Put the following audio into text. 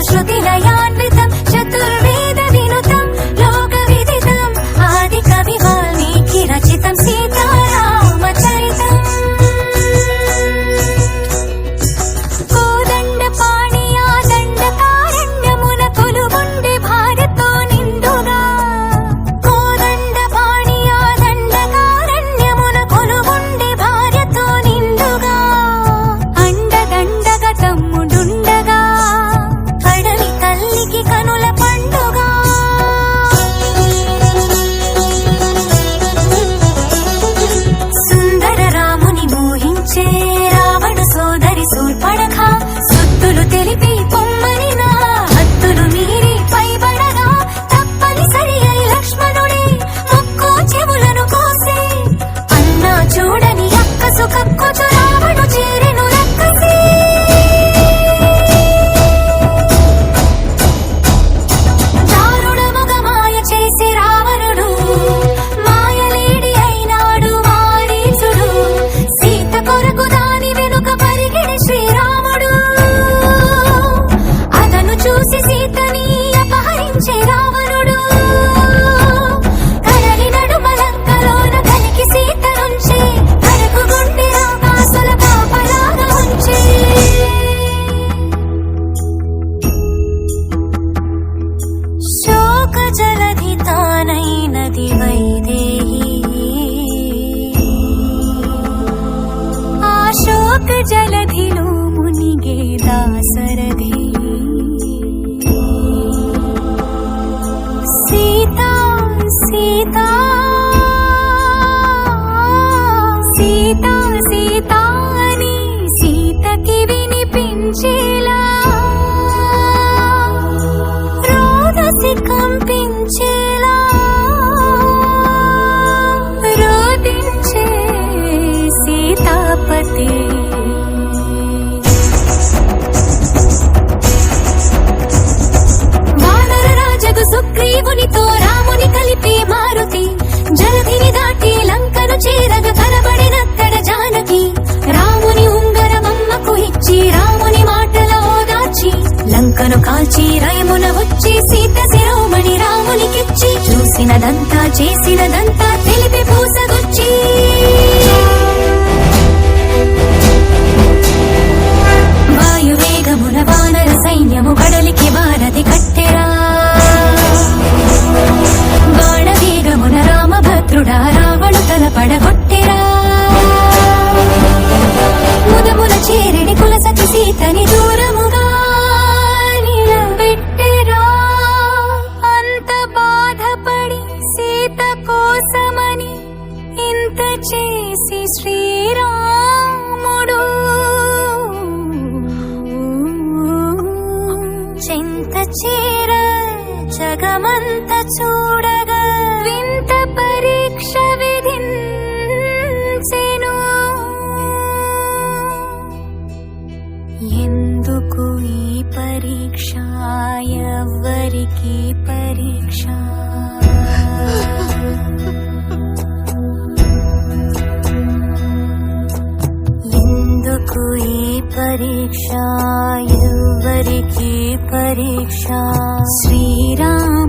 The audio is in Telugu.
Nuestro శోక జలధి తానైనది వైదేహి. ఆ శోక జలధిలో మునిగే దాసరధి సీతా సీతా సీతా సీతకి వినిపించేలా రామునికిచ్చి చేసినదంతా తెలిపి పూసగొచ్చి. వాయువేగమున వానర సైన్యము కడలికి వారధి కట్టెరా. బాణవేగమున రామభద్రుడా రావణు తల పడగొట్టెరా చేసి శ్రీరాముడు. చింత చీర జగమంత చూడగా వింత పరీక్ష విధించెను. ఎందుకు ఈ పరీక్ష? ఎవ్వరికి పరీక్ష? परीक्षा युवरिकी परीक्षा। श्रीराम